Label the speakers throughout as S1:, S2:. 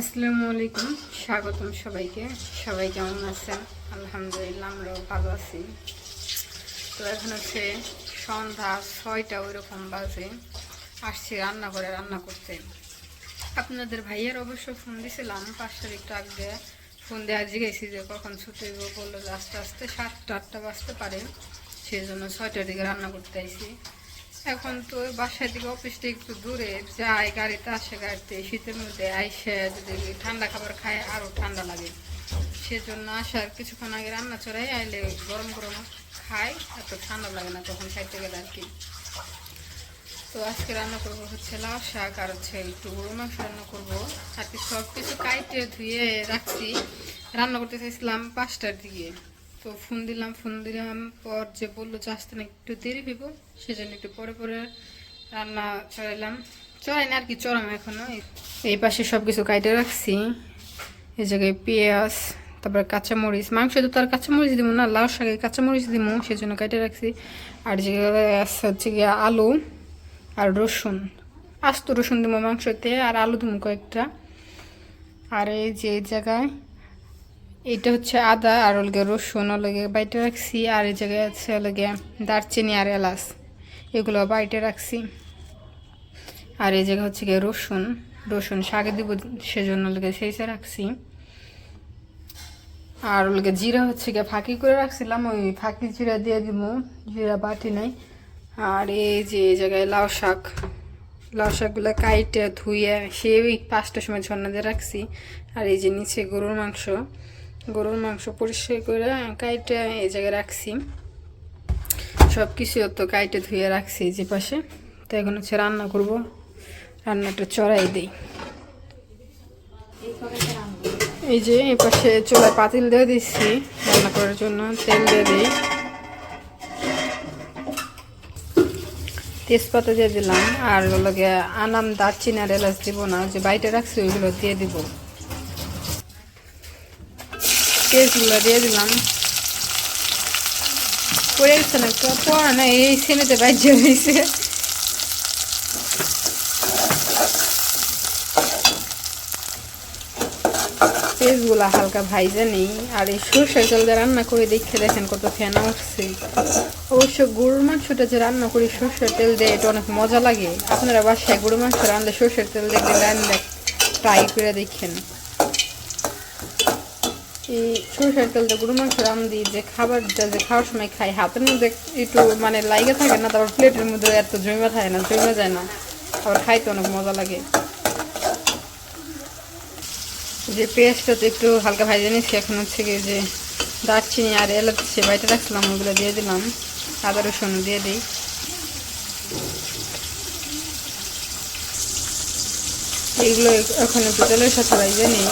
S1: আসসালামু আলাইকুম, স্বাগতম সবাইকে। সবাই কেমন আছেন? আলহামদুলিল্লাহ, আমরাও ভালো আছি। তো এখন হচ্ছে সন্ধ্যা ছয়টা, ওইরকম বাজে। আসছি রান্না করে রান্না করতে। আপনাদের ভাইয়ের অবশ্য ফোন দিয়েছিলাম পাঁচটার একটু আগে ফোন দেওয়া জিজ্ঞেসি যে কখন ছুটি হইব, বলল আস্তে আস্তে সাতটা, আটটা বাজতে পারে। সেই জন্য ছয়টার দিকে রান্না করতে আইছি। এখন তো বাসার দিকে অফিসটা একটু দূরে যায়, গাড়িতে আসে গাড়িতে, শীতের মধ্যে আইসে যদি ঠান্ডা খাবার খায় আরও ঠান্ডা লাগে। সেজন্য আসার কিছুক্ষণ আগে রান্না চড়াই আইলে গরম গরম খাই, এত ঠান্ডা লাগে না তখন খাইতে গেলে আর কি। তো আজকে রান্না করব হচ্ছে লাউ শাক আর হচ্ছে একটু গরু মাংস রান্না করব। আর কি সব কিছু কাইটে ধুয়ে রাখছি। রান্না করতে চাইছিলাম পাঁচটার দিকে। তো ফোন দিলাম ফোন দিলাম পর যে বলল যে আসতে না, একটু দেরি হইব, সেজন্য একটু পরে পরে রান্না চড়াইলাম চড়াই না আর কি, চড়াম এখনও। এই পাশে সব কিছু কাইটে রাখছি। এই জায়গায় পেঁয়াজ, তারপরে কাঁচামরিচ, মাংস তো তার কাঁচামরিচ দিব না, লাউ শাকে কাঁচামরিচ দিব সেজন্য কাইটে রাখছি। আর যে হচ্ছে গিয়ে আলু আর রসুন। আস্ত রসুন দিব মাংসতে, আর আলু দিব কয়েকটা। আর এই যে জায়গায় এটা হচ্ছে আদা আর ওলগে রসুন, ওলগে বাইটে রাখছি, আর এই জায়গায় আছে ওলগে দারচিনি আর এলাচ। এগুলো বাইটে রাখছি। আর এই জায়গায় হচ্ছে গিয়ে রসুন। রসুন শাকে দিব সেজন্য ওলগে সেইসে রাখছি। আর ওলগে জিরা হচ্ছে গিয়ে ফাঁকি করে রাখছিলাম, ওই ফাঁকি জিরা দিয়ে দিব, জিরা বাটি নাই। আর এই যে এই জায়গায় লাউ শাক, লাউ শাকগুলো কাইটে সে ওই পাঁচটার সময় ঝর্ণা দিয়ে রাখছি। আর এই যে নিচে গরুর মাংস গরুর মাংস পরিষ্কার করে কাইটে এই জায়গায় রাখছি। সব কিছু তো কাইটে ধুয়ে রাখছি যে পাশে। তো এখন হচ্ছে রান্না করব। রান্নাটা চড়াই দিই। এই যে এই পাশে চোলা পাতিল দিয়ে দিচ্ছি রান্না করার জন্য। তেল দিয়ে দিই। তেজপাতা দিয়ে দিলাম। আর ওগুলোকে আনাম দারচিনি আর এলাচ দিব না। যে বাইটে রাখছি, ওইগুলো দিয়ে দিব। পেঁয়াজগুলো দিয়ে দিলাম। পড়ে গেছে না পড়া না এই সেমেতে বাইজে হয়েছে পেঁয়াজগুলো হালকা ভাইজে নেই, আর এই সরষের তেল দিয়ে রান্না করে দেখে দেখেন কত ফেনা উঠছে অবশ্য গরুর মাংসটা যে রান্না করি, সরষের তেল দিয়ে এটা অনেক মজা লাগে। আপনারা বাসায় গরুর মাংস রান্না সরষের তেল দিয়ে রান্না ট্রাই করে দেখেন। এই সরষের তেল দিয়ে গরু মাংস রান্ধি যে খাবারটা যে খাওয়ার সময় খাই, হাতের মধ্যে একটু মানে লাইগে থাকে না, তারপর প্লেটের মধ্যে এত জমে থাকে না, জমে যায় না। আবার খাইতে অনেক মজা লাগে। যে পেঁয়াজটা তো একটু হালকা ভাজে নিচ্ছি এখন হচ্ছে গিয়ে যে দারচিনি আর এলাচ বাইটা রাখছিলাম, ওগুলো দিয়ে দিলাম। আদা, রসুন দিয়ে দিই। এইগুলো এখন একটু তেলের সাথে ভাজে নিই।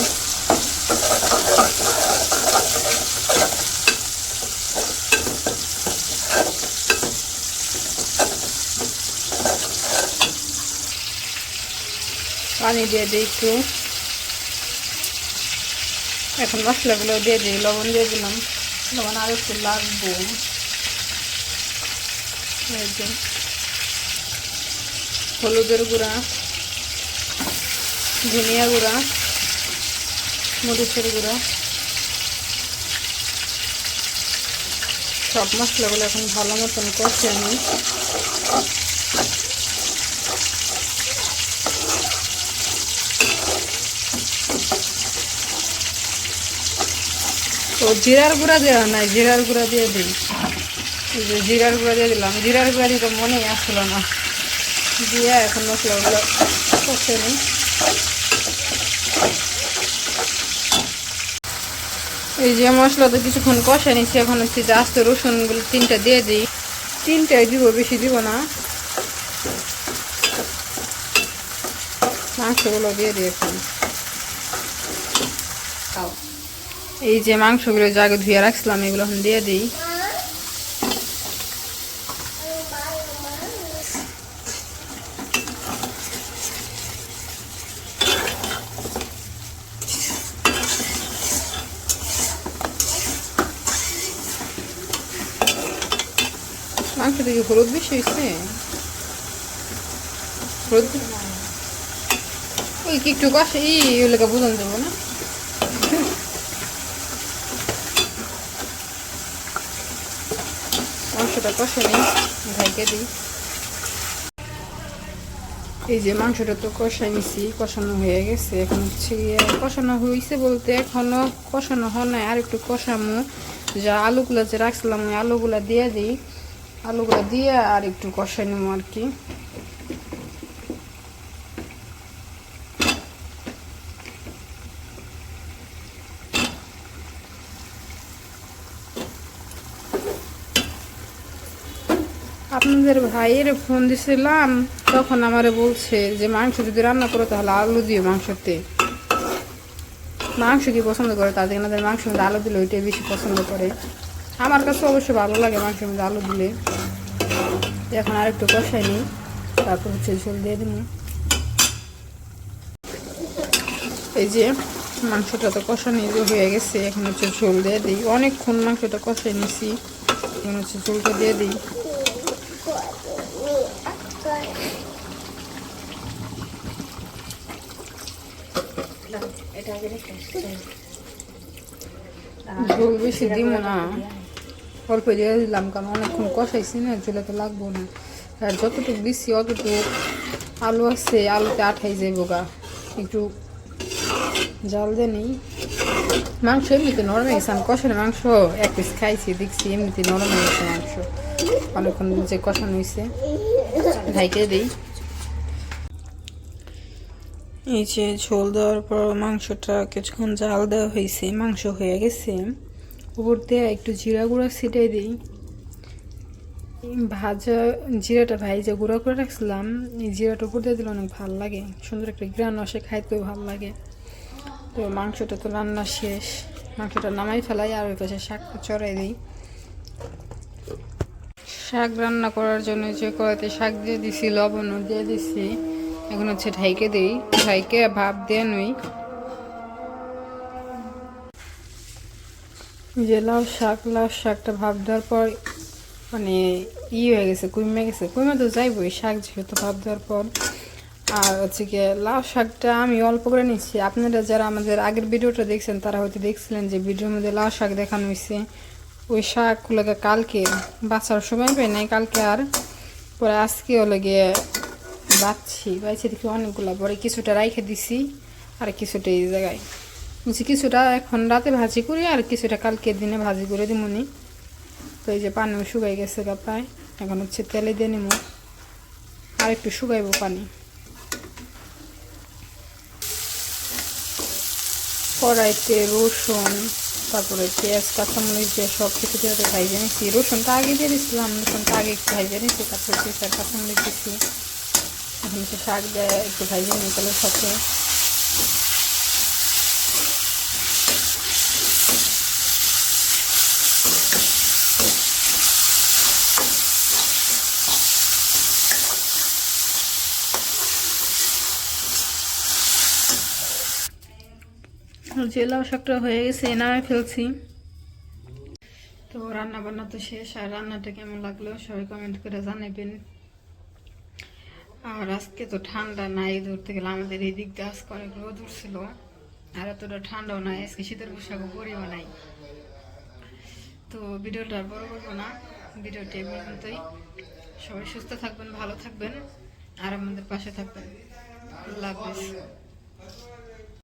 S1: পানি দিয়ে দিই একটু। এখন মশলাগুলো দিয়ে দিই, লবণ দিয়ে দিলাম। লবণ আর একটু লাগবো। হলুদের গুঁড়া, ধনিয়া গুঁড়া, মরিচের গুঁড়া। সব মশলাগুলো এখন ভালো মতন কষে আমি ও জিরার গুঁড়া দেওয়া নাই, জিরার গুঁড়া দিয়ে দিই। যে জিরার গুঁড়া দিয়ে দিলাম। জিরার গুঁড়া দিতে মনেই আসলো না। দিয়ে এখন মশলাগুলো কষে নিই। এই যে মশলা তো কিছুক্ষণ কষে নিচ্ছি এখন হচ্ছে যে আস্তে রসুনগুলো তিনটা দিয়ে দিই। তিনটাই দিব, বেশি দিব না। মাংসগুলো দিয়ে দিই এখন। এই যে মাংসগুলো জাগে ধুয়ে রাখছিলাম, এগুলো এখন দিয়ে দিই। হলুদ বেশি হয়েছে? হলুদ? ওই কি একটু কষে, ই ওগুলোকে বুঝান দেবো না? মাংসটা কষে নিই ঢাইকে দিই। এই যে মাংসটা তো কষাই নিছি, কষানো হয়ে গেছে। এখন হচ্ছে কষানো হয়েছে বলতে এখনও কষানো হয় নাই, আর একটু কষামো। যা আলুগুলো যে রাখছিলাম, ওই আলুগুলো দিয়ে দিই। আলুগুলা দিয়ে আর একটু কষাই নেব আর কি। আপনাদের ভাইয়ের ফোন দিছিলাম, তখন আমারে বলছে যে, মাংস যদি রান্না করো তাহলে আলু দিও মাংসতে। মাংস কি পছন্দ করে তাদের এনাদের মাংসের মধ্যে আলু দিলে ওইটাই বেশি পছন্দ করে। আমার কাছে অবশ্য ভালো লাগে মাংসের মধ্যে আলু দিলে। এখন আর একটু কষাই নিই, তারপর হচ্ছে ঝোল দিয়ে দিন এই যে, মাংসটা তো কষা কষানি হয়ে গেছে, এখন হচ্ছে ঝোল দিয়ে দিই। অনেকক্ষণ মাংসটা কষাই নিছি, এখন হচ্ছে ঝোলটা দিয়ে দিই। ঝোল বেশি দিব না অল্প দিয়ে দিলাম কারণ অনেকক্ষণ কষাইছি না ঝোলে তো লাগবো না আর যতটুকু দিচ্ছি অতটুকু আলু আছে আলুতে আঠাই যাইব গা একটু জাল দিয়ে নিই মাংস এমনিতে নরম হয়ে গেছে আমি কষানো মাংস এক পিস খাইছি দেখছি এমনিতে নরম হয়ে গেছে মাংস অনেকক্ষণ যে কষানো হয়েছে ঢাইকে দিই এই যে ঝোল দেওয়ার পর মাংসটা কিছুক্ষণ জাল দেওয়া হয়েছে, মাংস হয়ে গেছে। উপর দিয়ে একটু জিরা গুঁড়া ছিটাই দিই। ভাজা জিরাটা ভাইজা গুঁড়া করে রাখছিলাম। এই জিরাটা উপর দিয়ে দিলে অনেক ভালো লাগে। সুন্দর একটা গ্রান আসে, খাইতেও ভালো লাগে। তো মাংসটা তো রান্না শেষ। মাংসটা নামাই ফেলাই আর ওই পাশে শাকটা চড়াই দিই। শাক রান্না করার জন্য যে কড়াইতে শাক দিয়ে দিছি, লবণও দিয়ে দিছি। এখন হচ্ছে ঢাইকে দিই। ঢাইকে ভাপ দিয়ে নই। যে লাউ শাক, লাউ শাকটা ভাপ দেওয়ার পর মানে ই হয়ে গেছে, কুইমে গেছে। কুইমে তো যাইবই, শাক যেহেতু ভাপ দেওয়ার পর। আর হচ্ছে গিয়ে লাউ শাকটা আমি অল্প করে নিচ্ছি। আপনারা যারা আমাদের আগের ভিডিওটা দেখছেন, তারা হয়তো দেখছিলেন যে ভিডিওর মধ্যে লাউ শাক দেখানো হয়েছে ওই শাকগুলোকে কালকে বাঁচার সময় পাই নাই, কালকে আর। পরে আজকে হলো গিয়ে বাচ্ছি বাইছে দেখি অনেকগুলো পরে কিছুটা রাইখে দিছি, আর কিছুটা এই জায়গায়। বলছি, কিছুটা এখন রাতে ভাজি করি, আর কিছুটা কালকে দিনে ভাজি করে দিমুনি তো এই যে পানিও শুকাই গেছে গা প্রায়, এখন হচ্ছে তেলে দিয়ে নিমু। আর একটু শুকাইবো পানি। কড়াইতে রসুন, তারপরে পেঁয়াজ, কাঁচামরিচ দিয়ে সব কিছু দিয়ে ভাইজে নিচ্ছি রসুনটা আগে দিয়ে দিচ্ছিলাম রসুনটা আগে একটু ভাইজে নিচ্ছি তারপরে পেঁয়াজ কাঁচামরিচ দিচ্ছি এখন শাক দেয় একটু ভাইজে তাহলে সাথে। যে লাউ শাকটা হয়ে গেছে নামে ফেলছি। তো রান্না বান্না তো শেষ আর রান্নাটা কেমন লাগল সবাই কমেন্ট করে জানাবেন। আর আজকে তো ঠান্ডা নাই ধরতে গেলে আমাদের এই দিক দিয়ে আজকে অনেক রোদ উঠছিল। আর এতটা ঠান্ডাও নাই, আজকে শীতের পোশাকও পরিও নাই। তো ভিডিওটা আর বড় করব না, ভিডিওটি এই পর্যন্তই। সবাই সুস্থ থাকবেন, ভালো থাকবেন, আর আমাদের পাশে থাকবেন। আল্লাহ হাফিজ।